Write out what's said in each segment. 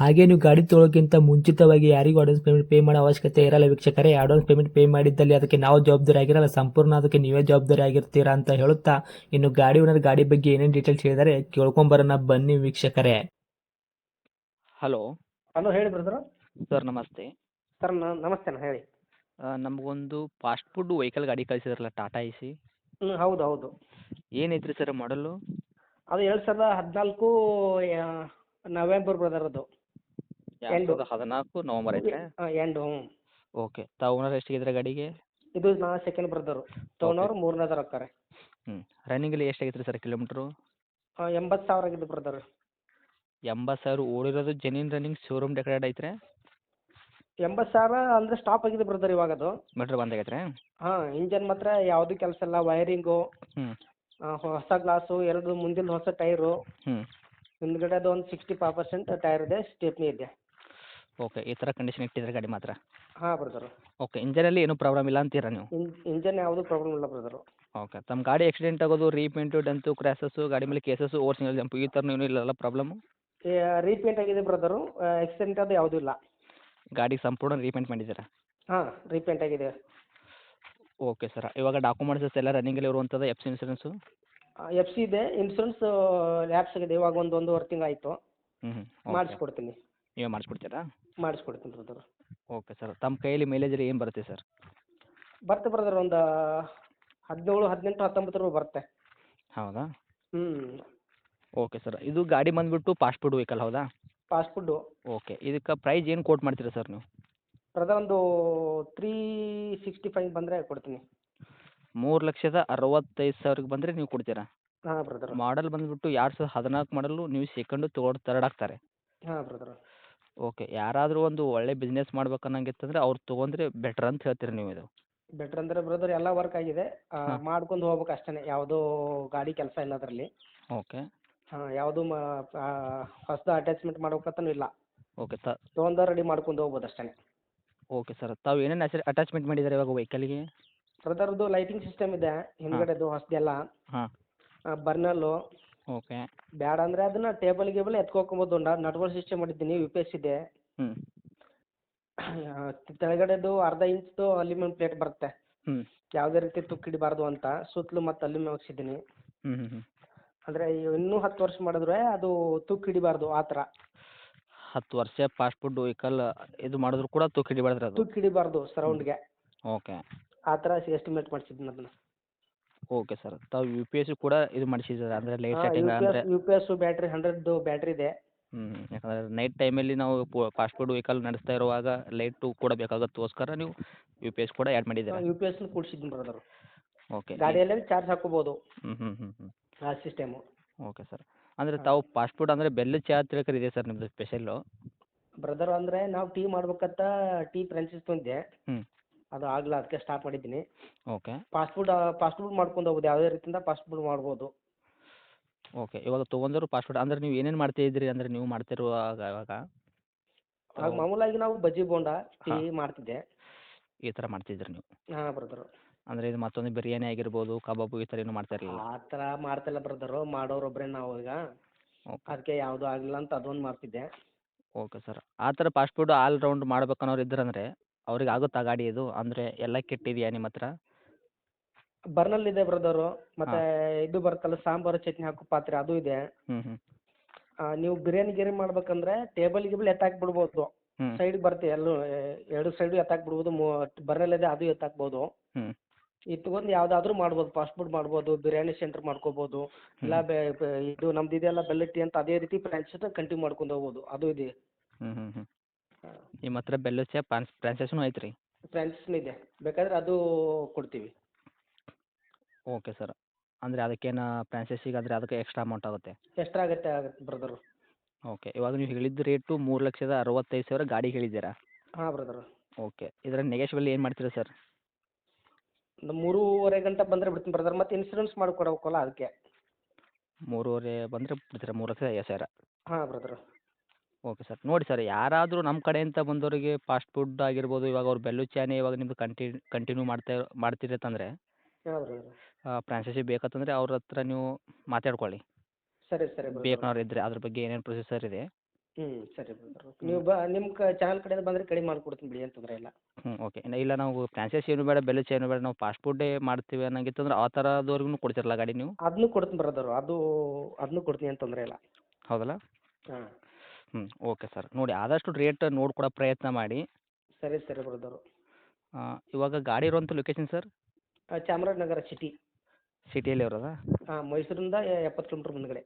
ಹಾಗೆ ನೀವು ಗಾಡಿ ತೊಳೋಕ್ಕಿಂತ ಮುಂಚಿತವಾಗಿ ಯಾರಿಗೂ ಅಡ್ವಾನ್ಸ್ ಪೇಮೆಂಟ್ ಪೇ ಮಾಡೋ ಅವಶ್ಯಕತೆ ಇರಲ್ಲ ವೀಕ್ಷಕರೇ. ಅಡ್ವಾನ್ಸ್ ಪೇಮೆಂಟ್ ಪೇ ಮಾಡಿದ್ದಲ್ಲಿ ಅದಕ್ಕೆ ನಾವು ಜವಾಬ್ದಾರಿ ಆಗಿರಲ್ಲ. ಸಂಪೂರ್ಣ ಅದಕ್ಕೆ ನೀವೇ ಜವಾಬ್ದಾರಿ ಆಗಿರ್ತೀರಾ ಅಂತ ಹೇಳುತ್ತಾ ಇನ್ನು ಗಾಡಿ ಓನರ್ ಗಾಡಿ ಬಗ್ಗೆ ಏನೇನು ಡೀಟೇಲ್ಸ್ ಹೇಳಿದರೆ ಕೇಳ್ಕೊಂಬರೋಣ ಬನ್ನಿ ವೀಕ್ಷಕರೇ. ಹಲೋ ಹಲೋ ಹೇಳಿ ಬ್ರದರ್ ಸರ್ ನಮಸ್ತೆ. ಸರ್ ನಮಸ್ತೆ ಅಣ್ಣ ಹೇಳಿ. ನಮಗೊಂದು ಫಾಸ್ಟ್ ಫುಡ್ ವೆಹಿಕಲ್ ಗಾಡಿ ಕಳಿಸಿದ್ರಲ್ಲ ಟಾಟಾ ಎ ಸಿ ಹ್ಞೂ ಹೌದು ಹೌದು. ಏನೈತ್ರಿ ಸರ್ ಮಾಡಲು ಅದು ಎರಡು ಸಾವಿರದ ಹದಿನಾಲ್ಕು ನವೆಂಬರ್ ಬ್ರದರ್ ಅದು. ಎರಡು? ಸಾವಿರದ ಹದಿನಾಲ್ಕು ನವಂಬರ್ ಐತೆ ಎಂಡು ಹ್ಞೂ ಓಕೆ ತಾವು ಓನರ್ ಎಷ್ಟಿದ್ರೆ ಗಾಡಿಗೆ? ಇದು ನಾ ಸೆಕೆಂಡ್ ಬ್ರದರು ತೊಗೊಂಡವ್ರು ಮೂರನೇದಾರ ಹೋಗ್ತಾರೆ ಹ್ಞೂ ರನ್ನಿಂಗಲ್ಲಿ ಎಷ್ಟಾಗೈತೆ ಸರ್ ಕಿಲೋಮೀಟ್ರು? ಎಂಬತ್ತು ಸಾವಿರ ಆಗಿದೆ ಬ್ರದರ್ ಎಂಬತ್ತು ಸಾವಿರ ಓಡಿರೋದು ಜೆನ್ಯೂನ್ ರನ್ನಿಂಗ್ ಶೋರೂಮ್ ಡೆಕೋರೇಟ್ ಐತ್ರಿ? ಎಂಬತ್ತು ಸಾವಿರ ಅಂದರೆ ಸ್ಟಾಪ್ ಆಗಿದೆ ಬ್ರದರ್ ಇವಾಗ ಅದು. ಮೀಟ್ರ್ ಬಂದಾಗೈತ್ರಿ ಹಾಂ ಇಂಜನ್ ಮಾತ್ರ ಯಾವುದೂ ಕೆಲಸ ಇಲ್ಲ ವೈರಿಂಗು ಹ್ಞೂ ಹೊಸ ಗ್ಲಾಸು ಎರಡು ಮುಂದಿನ ಹೊಸ ಟೈರು ಹ್ಞೂ ಹಿಂದ್ಗಡೆ ಅದು ಒಂದು ಸಿಕ್ಸ್ಟಿ ಫೈವ್ ಪರ್ಸೆಂಟ್ ಟೈರ್ ಇದೆ ಸ್ಟೆಪ್ನಿ ಇದೆ. ಓಕೆ ಈ ಥರ ಕಂಡೀಷನ್ ಇಟ್ಟಿದ್ರೆ ಗಾಡಿ ಮಾತ್ರ? ಹಾಂ ಬ್ರದರ್ ಓಕೆ ಇಂಜನಲ್ಲಿ ಏನೂ ಪ್ರಾಬ್ಲಮ್ ಇಲ್ಲ ಅಂತೀರಾ ನೀವು? ಇಂಜನ್ ಯಾವುದೂ ಪ್ರಾಬ್ಲಮ್ ಇಲ್ಲ ಬ್ರದರ್ ಓಕೆ ತಮ್ಮ ಗಾಡಿ ಆಕ್ಸಿಡೆಂಟ್ ಆಗೋದು ರೀಪೇಂಟು ಡಂತು ಕ್ರ್ಯಾಸಸ್ಸು ಗಾಡಿ ಮೇಲೆ ಕೇಸಸ್ಸು ಓವರ್ ಸಿಂಗಲ್ ಜಂಪು ಈ ಥರ ಏನೂ ಇಲ್ಲಲ್ಲ ಪ್ರಾಬ್ಲಮ್ ರೀಪೇಂಟ್ ಆಗಿದೆ ಬ್ರದರು ಆಕ್ಸಿಡೆಂಟ್ ಅದು ಯಾವುದೂ ಇಲ್ಲ. ಗಾಡಿ ಸಂಪೂರ್ಣ ರೀಪೇಂಟ್ ಮಾಡಿದ್ದೀರಾ? ಹಾಂ ರೀಪೇಂಟ್ ಆಗಿದೆ. Okay sir. ಇವಾಗ ಡಾಕ್ಯುಮೆಂಟ್ಸಸ್ ಎಲ್ಲ ರನ್ನಿಂಗಲ್ಲಿ ಇರುವಂಥದ್ದು F C insurance F C ಇದೆ. ಇನ್ಸೂರೆನ್ಸ್ ಲ್ಯಾಪ್ಸ್ ಆಗಿದೆ. ಇವಾಗ ಒಂದು ಒಂದೂವರೆ ತಿಂಗಳಾಯಿತು. ಹ್ಞೂ ಹ್ಞೂ ಮಾಡಿಸ್ಕೊಡ್ತೀನಿ. ನೀವೇ ಮಾಡಿಸ್ಕೊಡ್ತೀರಾ? ಮಾಡಿಸ್ಕೊಡ್ತೀನಿ ಬ್ರದರ್ ಓಕೆ ಸರ್ ತಮ್ಮ ಕೈಯಲ್ಲಿ ಮೈಲೇಜ್ ಏನು ಬರುತ್ತೆ ಸರ್ ಬರ್ತೆ ಬ್ರದರ್ ಒಂದು ಹದಿನೇಳು ಹದಿನೆಂಟು ಹತ್ತೊಂಬತ್ತರ ಬರುತ್ತೆ. ಹೌದಾ? ಹ್ಞೂ ಓಕೆ ಸರ್ ಇದು ಗಾಡಿ ಬಂದುಬಿಟ್ಟು ಫಾಸ್ಟ್ ಫುಡ್ ವೆಹಿಕಲ್ ಹೌದಾ? ಫಾಸ್ಟ್ ಫುಡ್ಡು ಓಕೆ ಇದಕ್ಕೆ ಪ್ರೈಸ್ ಏನು ಕೋಟ್ ಮಾಡ್ತೀರಾ ಸರ್ ನೀವು? ಬ್ರದರ್ ಒಂದು ತ್ರೀ ಸಿಕ್ಸ್ಟಿ ಫೈವ್ ಬಂದರೆ ಕೊಡ್ತೀನಿ. ಮೂರು ಲಕ್ಷದ ಅರವತ್ತೈದು ಸಾವಿರಕ್ಕೆ ಬಂದರೆ ನೀವು ಕೊಡ್ತೀರಾ? ಹಾಂ ಬ್ರದರ್ ಮಾಡಲ್ ಬಂದುಬಿಟ್ಟು ಎರಡು ಸಾವಿರದ ಹದಿನಾಲ್ಕು ಮಾಡಲು ನೀವು ಸೆಕೆಂಡು ತೋರ್ಡ್ ತರ್ಡ್ ಆಗ್ತಾರೆ. ಹಾಂ ಬ್ರದರ್ ಓಕೆ. ಯಾರಾದರೂ ಒಂದು ಒಳ್ಳೆ ಬಿಸ್ನೆಸ್ ಮಾಡ್ಬೇಕನ್ನಂಗಿತ್ತಂದ್ರೆ ಅವ್ರು ತಗೊಂಡ್ರೆ ಬೆಟರ್ ಅಂತ ಹೇಳ್ತೀರಿ ನೀವು ಇದು. ಬೆಟರ್ ಅಂದ್ರೆ ಬ್ರದರ್ ಎಲ್ಲ ವರ್ಕ್ ಆಗಿದೆ. ಮಾಡ್ಕೊಂಡು ಹೋಗ್ಬೇಕು ಅಷ್ಟೇ ಯಾವುದೋ ಗಾಡಿ ಕೆಲಸ ಇಲ್ಲ ಅದರಲ್ಲಿ. ಓಕೆ. ಹಾಂ ಯಾವುದು ಹೊಸದು ಅಟ್ಯಾಚ್ಮೆಂಟ್ ಮಾಡ್ಬೇಕಂತನೂ ಇಲ್ಲ. ಓಕೆ ಸರ್ ತೊಗೊಂಡ ರೆಡಿ ಮಾಡ್ಕೊಂಡು ಹೋಗ್ಬೋದು ಅಷ್ಟೇ ಓಕೆ ಸರ್ ತಾವು ಏನೇನು ಅಟ್ಯಾಚ್ಮೆಂಟ್ ಮಾಡಿದ್ದಾರೆ ಇವಾಗ ವೆಹಿಕಲ್ಗೆ ಬ್ರದರ್ದು ಲೈಟಿಂಗ್ ಸಿಸ್ಟಮ್ ಇದೆ. ಹಿಂದ್ಗಡೆದು ಹೊಸದೆಲ್ಲ. ಹಾಂ. ಬರ್ನಲ್ಲು ಓಕೆ. ಬ್ಯಾಡ ಅಂದರೆ ಅದನ್ನ ಟೇಬಲ್ ಗೇಬಲ್ ಎತ್ಕೋಕೊಬೋದು. ನಟ್ಬೋಲ್ಟ್ ಸಿಸ್ಟಮ್ ಮಾಡಿದ್ದೀನಿ ಯು ಪಿ ಎಸ್ ಇದೆ. ಹ್ಞೂ ಕೆಳಗಡೆದು ಅರ್ಧ ಇಂಚ್ದು ಅಲ್ಯೂಮಿನಿಯಂ ಪ್ಲೇಟ್ ಬರುತ್ತೆ. ಹ್ಞೂ ಯಾವುದೇ ರೀತಿ ತುಕ್ಕು ಹಿಡಿಬಾರ್ದು ಅಂತ. ಸುತ್ತಲೂ ಮತ್ತೆ ಅಲ್ಯೂಮಿನಿಯಂ ಹಾಕ್ಸಿದ್ದೀನಿ. ಹ್ಞೂ ಹ್ಞೂ ಹ್ಞೂ ಅಂದರೆ ಇನ್ನೂ ಹತ್ತು ವರ್ಷ ಮಾಡಿದ್ರೆ ಅದು ತುಕ್ಕು ಹಿಡಿಬಾರ್ದು ಆ ಥರ. ಹತ್ತು ವರ್ಷ ಫಾಸ್ಟ್ ಫುಡ್ ವೆಹಿಕಲ್ ಇದು ಮಾಡಿದ್ರು ಕೂಡ ತೂಕ ಹಿಡಿಬಾರ್ದು ಅದು. ತುಕ್ಕು ಹಿಡಿಬಾರ್ದು ಸರೌಂಡ್ಗೆ ಓಕೆ. ಆ ಥರ ಎಸ್ಟಿಮೇಟ್ ಮಾಡಿಸಿದ್ದೀನಿ ಅದನ್ನ. Okay sir. ತಾವು ಯು ಪಿ ಎಸ್ ಕೂಡ ಇದು ಮಾಡಿಸಿದ್ದಾರೆ ಅಂದ್ರೆ ಲೈಟ್ ಸೆಟ್ಟಿಂಗ್ ಅಂದರೆ U P S battery hundred battery ಇದೆ. ಹ್ಮ್ ಯಾಕಂದರೆ ನೈಟ್ ಟೈಮಲ್ಲಿ ನಾವು ಫಾಸ್ಟ್ ಫುಡ್ ವೆಹಿಕಲ್ ನಡೆಸ್ತಾ ಇರುವಾಗ ಲೈಟು ಕೂಡ ಬೇಕಾಗತ್ತೋಸ್ಕರ ನೀವು ಯು ಪಿ ಎಸ್ ಕೂಡ ಆ್ಯಡ್ ಮಾಡಿದ್ದೀರಾ? ಯು ಪಿ ಎಸ್ ಕೂಡ್ಸಿದ್ದೀನಿ ಬ್ರದರ್ ಓಕೆ ಗಾಡಿಯಲ್ಲೇ ಚಾರ್ಜ್ ಹಾಕೋಬಹುದು ಹ್ಮ್ ಹ್ಮ್ ಹ್ಮ್ ಹ್ಞೂ ಆ ಸಿಸ್ಟಮು ಓಕೆ ಸರ್ ಅಂದ್ರೆ. ತಾವು ಫಾಸ್ಟ್ ಫುಡ್ ಅಂದರೆ ಬೆಲ್ಲ ಚಾ ತಿಳ್ಕರ್ ಇದೆ ಸರ್ ನಿಮ್ಮದು ಸ್ಪೆಷಲ್ ಬ್ರದರ್ ಅಂದ್ರೆ ನಾವು ಟೀ ಮಾಡ್ಬೇಕಂತ ಟೀ ಫ್ರೆಂಚಸ್ ತಂದೆ ಹ್ಮ್. ಅದು ಆಗಲ್ಲ ಅದಕ್ಕೆ ಸ್ಟಾಪ್ ಮಾಡಿದ್ದೀನಿ. ಓಕೆ ಫಾಸ್ಟ್ ಫುಡ್ ಮಾಡ್ಕೊಂಡು ಹೋಗೋದು ಯಾವುದೇ ರೀತಿಯಿಂದ ಫಾಸ್ಟ್ ಫುಡ್ ಮಾಡ್ಬೋದು. ಓಕೆ ಇವಾಗ ತೊಗೊಂಡ್ರು ಫಾಸ್ಟ್ ಫುಡ್ ಅಂದರೆ ನೀವು ಏನೇನು ಮಾಡ್ತಾ ಇದ್ರಿ ಅಂದ್ರೆ ನೀವು ಮಾಡ್ತಿರುವಾಗ ಇವಾಗ? ಆಗ ಮಾಮೂಲಾಗಿ ನಾವು ಬಜ್ಜಿ ಬೋಂಡ ಟೀ ಮಾಡ್ತಿದ್ದೆ. ಈ ಥರ ಮಾಡ್ತಿದ್ರಿ ನೀವು? ಹಾಂ ಬ್ರದರು ಅಂದರೆ ಇದು ಮತ್ತೊಂದು ಬಿರಿಯಾನಿ ಆಗಿರ್ಬೋದು ಕಬಾಬು ಈ ಥರ ಏನು ಮಾಡ್ತಾ ಇರಲಿಲ್ಲ? ಆ ಥರ ಮಾಡ್ತಿಲ್ಲ ಬ್ರದರು ಮಾಡೋರು ಒಬ್ಬರೇ ನಾವು ಈಗ. ಓಕೆ ಅದಕ್ಕೆ ಯಾವುದು ಆಗಲಿಲ್ಲ ಅಂತ ಅದೊಂದು ಮಾಡ್ತಿದ್ದೆ. ಓಕೆ ಸರ್ ಆ ಥರ ಫಾಸ್ಟ್ ಫುಡ್ ಆಲ್ ರೌಂಡ್ ಮಾಡ್ಬೇಕನ್ನೋರು ಇದ್ರಂದರೆ ಅವ್ರಿಗೆ ಆಗುತ್ತಾ ಗಾಡಿ ಇದು? ಅಂದ್ರೆ ಎಲ್ಲ ಕಿಟ್ ಇದೆಯಾ ನಿಮ್ಮ ಹತ್ರ? ಬರ್ನಲ್ ಇದೆ ಬ್ರದರು ಮತ್ತೆ ಇದು ಬರುತ್ತಲ್ಲ ಸಾಂಬಾರ್ ಚಟ್ನಿ ಹಾಕೋ ಪಾತ್ರೆ ಅದು ಇದೆ. ಹ್ಞೂ ಹ್ಞೂ ಆ, ನೀವು ಬಿರಿಯಾನಿ ಗಿರಿಯಾನಿ ಮಾಡ್ಬೇಕಂದ್ರೆ ಟೇಬಲ್ ಗಿಬಲ್ ಎತ್ತಾಕ್ ಬಿಡ್ಬೋದು ಸೈಡ್ ಬರ್ತಿ ಬರುತ್ತೆ ಎಲ್ಲೂ ಎರಡು ಸೈಡ್ ಎತ್ತಾಕ್ ಬಿಡ್ಬೋದು ಬರ್ನಲ್ ಇದೆ ಅದು ಎತ್ತಾಕ್ಬೋದು ಹ್ಞೂ ಯಾವುದಾದ್ರೂ ಮಾಡ್ಬೋದು ಫಾಸ್ಟ್ ಫುಡ್ ಮಾಡ್ಬೋದು ಬಿರಿಯಾನಿ ಸೆಂಟರ್ ಮಾಡ್ಕೋಬಹುದು ಇಲ್ಲ ಬೆ ಬೆ- ಇದು ನಮ್ದು ಇದೆಯಲ್ಲ ಬೆಲ್ಲಟ್ಟಿ ಅಂತ ಅದೇ ರೀತಿ ಫ್ರಾಂಚೈಸ್ನ ಕಂಟಿನ್ಯೂ ಮಾಡ್ಕೊಂಡು ಹೋಗ್ಬೋದು. ಅದು ಇದೆ. ಹ್ಞೂ ಹ್ಞೂ ಹ್ಞೂ ನಿಮ್ಮ ಹತ್ರ ಬೆಲ್ಲದ ಚಾ ಪಾನ್ಸ್ ಫ್ರಾಂಚೈಸ್ನೂ ಐತೆ ರೀ ಫ್ರಾಂಚೈಸ್ನೂ ಇದೆ. ಬೇಕಾದ್ರೆ ಅದು ಕೊಡ್ತೀವಿ. Okay sir. ಅಂದರೆ ಅದಕ್ಕೇನು ಫ್ರಾನ್ಸೈಸಿಗೆ ಆದರೆ ಅದಕ್ಕೆ ಎಕ್ಸ್ಟ್ರಾ ಅಮೌಂಟ್ ಆಗುತ್ತೆ? ಎಕ್ಸ್ಟ್ರಾ ಆಗುತ್ತೆ ಆಗುತ್ತೆ ಬ್ರದರು. ಓಕೆ. ಇವಾಗ ನೀವು ಹೇಳಿದ ರೇಟು ಮೂರು ಲಕ್ಷದ ಅರವತ್ತೈದು ಸಾವಿರ ಗಾಡಿ ಹೇಳಿದ್ದೀರಾ? ಹಾಂ ಬ್ರದರು. ಓಕೆ. ಇದರ ನೆಗೆಶ್ವಲ್ ಏನು ಮಾಡ್ತೀರಾ ಸರ್? ಒಂದು ಮೂರುವರೆ ಗಂಟೆ ಬಂದರೆ ಬಿಡ್ತೀನಿ ಬ್ರದರ್. ಮತ್ತೆ ಇನ್ಸೂರೆನ್ಸ್ ಮಾಡಿಕೊಡ್ಬೇಕಲ್ಲ ಅದಕ್ಕೆ. ಮೂರುವರೆ ಬಂದರೆ ಬಿಡ್ತೀರಾ? ಮೂರು ಲಕ್ಷದ ಐವತ್ತು ಸಾವಿರ? ಹಾಂ ಬ್ರದರು. Okay sir. ನೋಡಿ ಸರ್ ಯಾರಾದರೂ ನಮ್ಮ ಕಡೆಯಿಂದ ಬಂದವರಿಗೆ ಫಾಸ್ಟ್ ಫುಡ್ ಆಗಿರ್ಬೋದು ಇವಾಗ ಅವ್ರು ಬೆಲ್ಲುಚ್ಚಾನೆ ಇವಾಗ ನಿಮ್ದು ಕಂಟಿ ಕಂಟಿನ್ಯೂ ಮಾಡ್ತಾ ಮಾಡ್ತಿರತ್ತಂದರೆ ಫ್ರಾಂಚೈಸಿ ಬೇಕಂತಂದರೆ ಅವ್ರ ಹತ್ರ ನೀವು ಮಾತಾಡ್ಕೊಳ್ಳಿ. ಸರಿ ಸರಿ ಬ್ರದರ್. ಇದ್ರೆ ಇದ್ದರೆ ಅದ್ರ ಬಗ್ಗೆ ಏನೇನು ಪ್ರೊಸೆಸರ್ ಇದೆ. ಹ್ಞೂ ಸರಿ ನೀವು ಬ ನಿಮ್ಮ ಕ ಚಾನಲ್ ಕಡೆಯಿಂದ ಬಂದರೆ ಕಡಿಮೆ ಮಾಡಿಕೊಡ್ತೀನಿ ಬಿಡಿ ಏನು ತೊಂದರೆ ಇಲ್ಲ. ಹ್ಞೂ ಓಕೆ. ಇಲ್ಲ ನಾವು ಫ್ರಾಂಚೈಸಿ ಏನು ಬೇಡ ಬೆಲ್ಲುಚ್ಚ ಏನು ಬೇಡ ನಾವು ಫಾಸ್ಟ್ ಫುಡ್ಡೇ ಮಾಡ್ತೀವಿ ಅನ್ನಂಗಿತ್ತಂದ್ರೆ ಆ ಥರದವ್ರಿಗೂ ಕೊಡ್ತಿರಲ್ಲ ಗಾಡಿ ನೀವು? ಅದನ್ನು ಕೊಡ್ತೀನಿ ಬ್ರದರ್ ಅದು ಅದನ್ನು ಕೊಡ್ತೀನಿ ಏನು ತೊಂದರೆ ಇಲ್ಲ. ಹೌದಲ್ಲ? ಹಾಂ. ಹ್ಞೂ ಓಕೆ ಸರ್. ನೋಡಿ ಆದಷ್ಟು ರೇಟ್ ನೋಡ್ಕೊಡೋ ಪ್ರಯತ್ನ ಮಾಡಿ. ಸರಿ ಸರಿ ಬರೋದವರು ಆ, ಇವಾಗ ಗಾಡಿ ಇರುವಂಥ ಲೊಕೇಶನ್ ಸರ್? ಚಾಮರಾಜನಗರ ಸಿಟಿ ಸಿಟಿಯಲ್ಲಿ ಇರೋದಾ? ಹಾಂ ಮೈಸೂರಿಂದ ಎಪ್ಪತ್ತು ಕಿಲೋಮೀಟ್ರ್ ಮುಂದ್ಗಡೆ.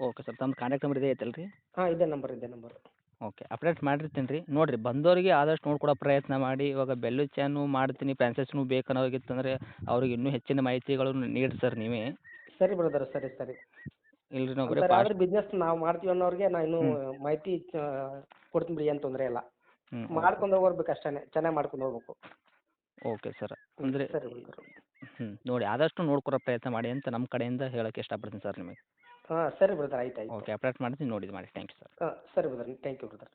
ಓಕೆ ಸರ್ ತಮ್ಮ ಕಾಂಟ್ಯಾಕ್ಟ್ ನಂಬರ್ ಇದೆ ಐತಲ್ಲ ರೀ ಹಾಂ ಇದೇ ನಂಬರ್ ಇದೆ ನಂಬರ್ ಓಕೆ ಅಪ್ಡೇಟ್ ಮಾಡಿರ್ತೀನಿ ರೀ. ನೋಡಿರಿ ಬಂದವರಿಗೆ ಆದಷ್ಟು ನೋಡ್ಕೊಡೋ ಪ್ರಯತ್ನ ಮಾಡಿ. ಇವಾಗ ಬೆಲ್ಲು ಚಾನು ಮಾಡ್ತೀನಿ ಫ್ರಾಂಚೈಸ್ನು ಬೇಕನ್ನೋಗಿತ್ತಂದರೆ ಅವ್ರಿಗೆ ಇನ್ನೂ ಹೆಚ್ಚಿನ ಮಾಹಿತಿಗಳನ್ನು ನೀಡಿ ಸರ್ ನೀವೇ. ಸರಿ ಬ್ರದರ್ ಸರಿ ಸರಿ. ಇಲ್ರಿ ನಾವು ಬರೀ ಫಾಸ್ಟ್ ಆದ್ರೆ ಬಿಸ್ನೆಸ್ ನಾವು ಮಾಡ್ತೀವಿ ಅನ್ನೋರಿಗೆ ನಾ ಇನ್ನೂ ಮಾಹಿತಿ ಕೊಡ್ತೀನಿ ಬಿಡಿ ಏನು ತೊಂದರೆ ಇಲ್ಲ. ಮಾಡ್ಕೊಂಡು ಹೋಗ್ಬೇಕು ಅಷ್ಟೇ ಚೆನ್ನಾಗಿ ಮಾಡ್ಕೊಂಡು ಹೋಗ್ಬೇಕು. Okay sir. ಅಂದ್ರೆ ಸರಿ ಹ್ಞೂ ನೋಡಿ ಆದಷ್ಟು ನೋಡ್ಕೊಡೋ ಪ್ರಯತ್ನ ಮಾಡಿ ಅಂತ ನಮ್ಮ ಕಡೆಯಿಂದ ಹೇಳೋಕ್ಕೆ ಇಷ್ಟಪಡ್ತೀನಿ ಸರ್ ನಿಮಗೆ. ಹಾಂ ಸರಿ ಬ್ರದರ್ ಆಯ್ತು ಆಯ್ತು. ಓಕೆ ಅಪ್ಡೇಟ್ ಮಾಡ್ತೀನಿ ನೋಡಿ ಮಾಡಿ. Thank you sir. ಹಾಂ ಸರಿ ಬ್ರದರ್ ಥ್ಯಾಂಕ್ ಯು ಬ್ರದರ್.